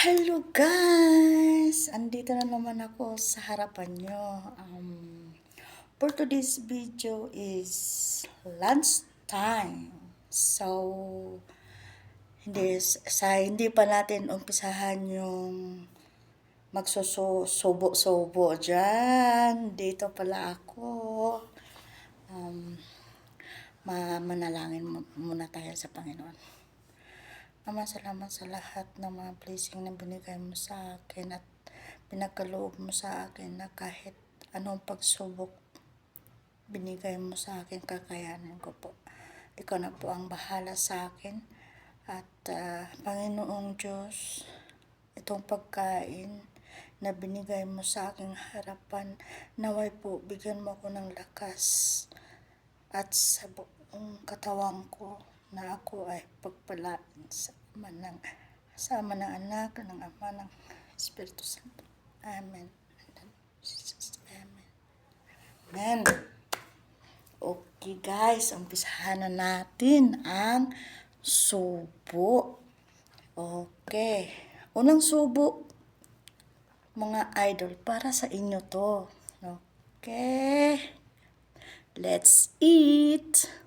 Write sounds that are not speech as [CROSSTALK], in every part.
Hello guys! Andito na naman ako sa harapan nyo. Um, for today's video is lunch time. So, hindi, sa hindi pa natin umpisahan yung magsusubo-subo dyan. Dito pala ako. Um, ma manalangin mu- muna tayo sa Panginoon. Ama, salamat sa lahat ng mga blessing na binigay mo sa akin at pinagkaloob mo sa akin na kahit anong pagsubok binigay mo sa akin, kakayanin ko po. Ikaw na po ang bahala sa akin. At ah, Panginoong Diyos, itong pagkain na binigay mo sa aking harapan, naway po, bigyan mo ako ng lakas at sa buong katawan ko na ako ay pagpalaan sa ama ng, sa ama ng anak, ng ama ng Espiritu Santo. Amen. Jesus, Amen. Amen. Okay guys, umpisahan na natin ang subo. Okay. Unang subo, mga idol, para sa inyo to. Okay. Let's eat.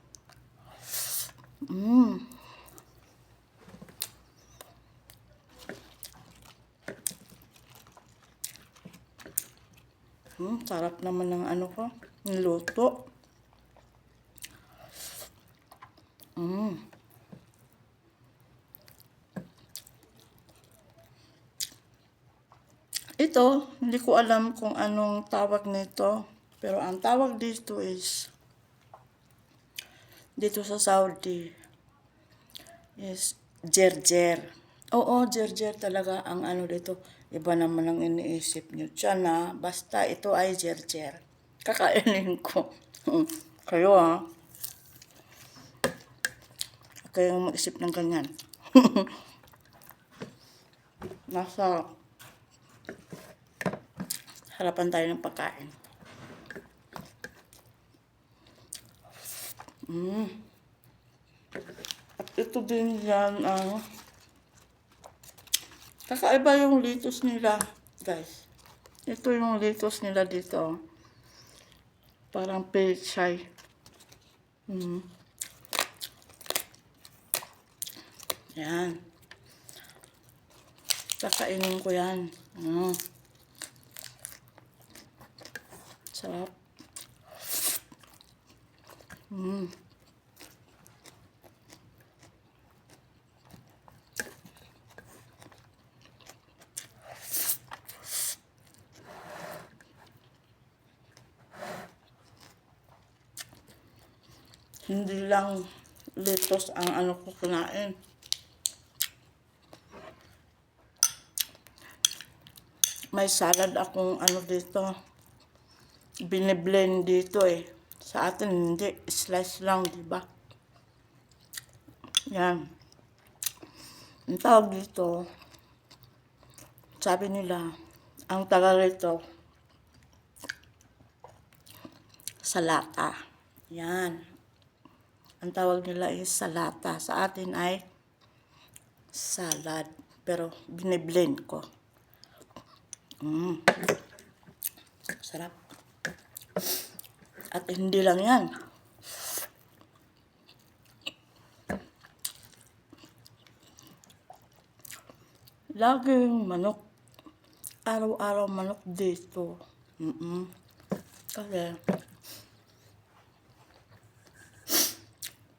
Mm. Hmm, sarap naman ng ano ko, niluto. Mm. Ito, hindi ko alam kung anong tawag nito. Pero ang tawag dito is dito sa Saudi is jerjer. Oo, jerjer talaga ang ano dito. Iba naman ang iniisip nyo. Tiyan na, basta ito ay jerjer. Kakainin ko. [LAUGHS] Kayo ha. Kayong mag-isip ng ganyan. [LAUGHS] Nasa harapan tayo ng pagkain. Mm. At ito din yan, ano, kakaiba yung litos nila, guys. Ito yung litos nila dito. Parang pechay. Mm. Yan. Kakainin ko yan. Mm. Sarap. Hindi lang litos ang ano ko kinain. May salad akong ano dito. Biniblend dito eh. Sa atin hindi. Slice lang, di? Yan. Ang tawag dito, sabi nila, ang tagal rito, salata. Yan. Ang tawag nila is salata. Sa atin ay salad. Pero biniblend ko. Mm. Sarap. At hindi lang yan. Laging manok. Araw-araw manok dito. Mm-mm. Kasi,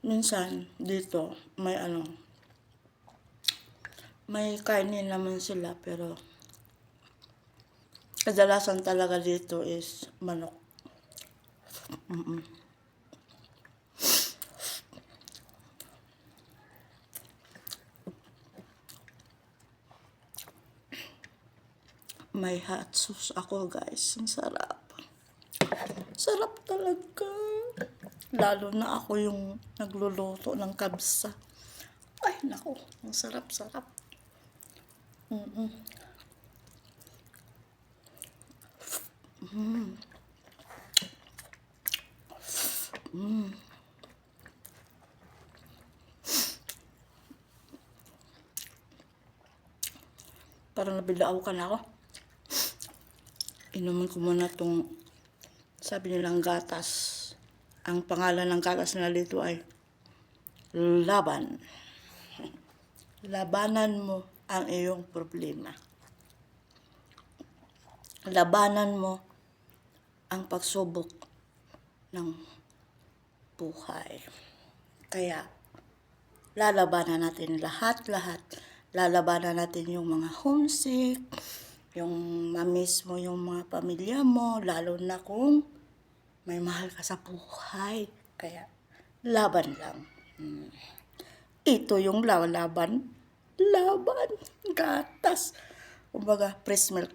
minsan dito may ano, may kainin naman sila pero kadalasan talaga dito is manok. Mm-mm. May hot sauce ako guys. Ang sarap. Sarap talaga. Lalo na ako yung nagluluto ng kabsa. Ay, nako. Ang sarap-sarap. Mm-mm. Mm. Mm. Parang nabilao ka na ako. Inuman ko muna tong sabi nilang gatas. Ang pangalan ng gatas na dito ay laban. [LAUGHS] Labanan mo ang iyong problema. Labanan mo ang pagsubok ng buhay. Kaya, lalabanan natin lahat-lahat. Lalabanan natin yung mga homesick, yung mamiss mo yung mga pamilya mo, lalo na kung may mahal ka sa buhay. Kaya, laban lang. Hmm. Ito yung laban. Laban. Gatas. Kumbaga, press milk.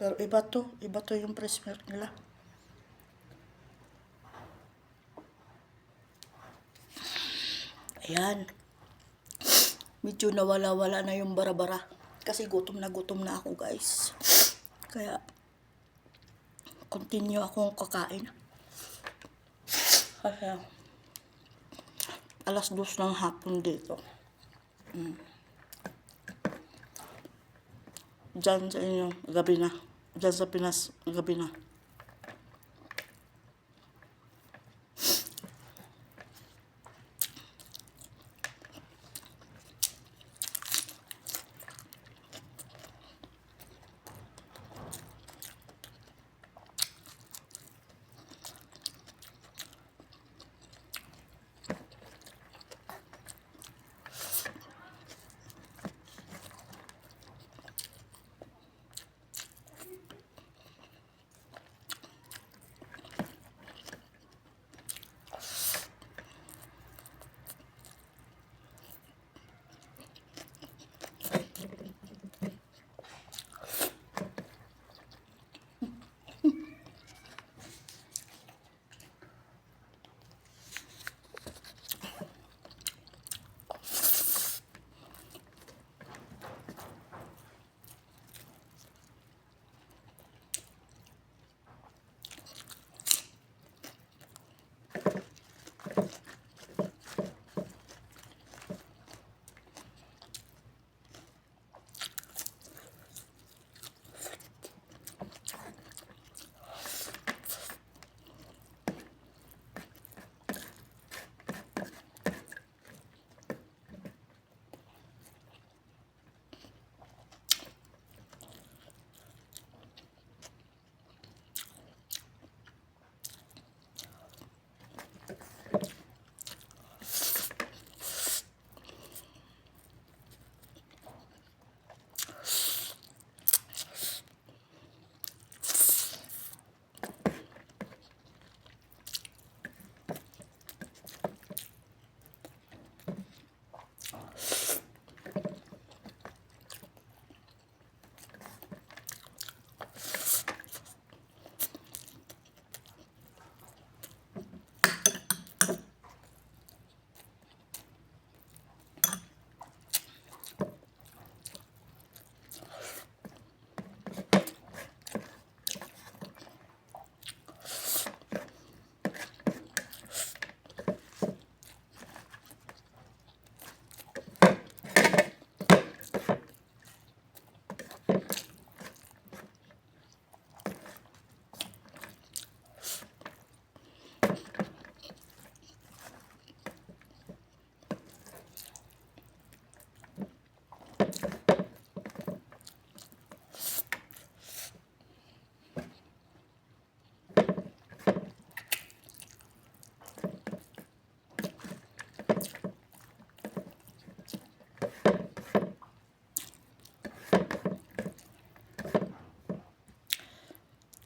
Pero iba to. Iba to yung press milk nila. Ayan. Medyo nawala-wala na yung bara-bara. Kasi gutom na gutom na ako, guys. Kaya, continue akong kakain. Kaya, alas dos ng hapon dito. Mm. Diyan sa inyo, gabi na. Diyan sa Pinas, gabi na.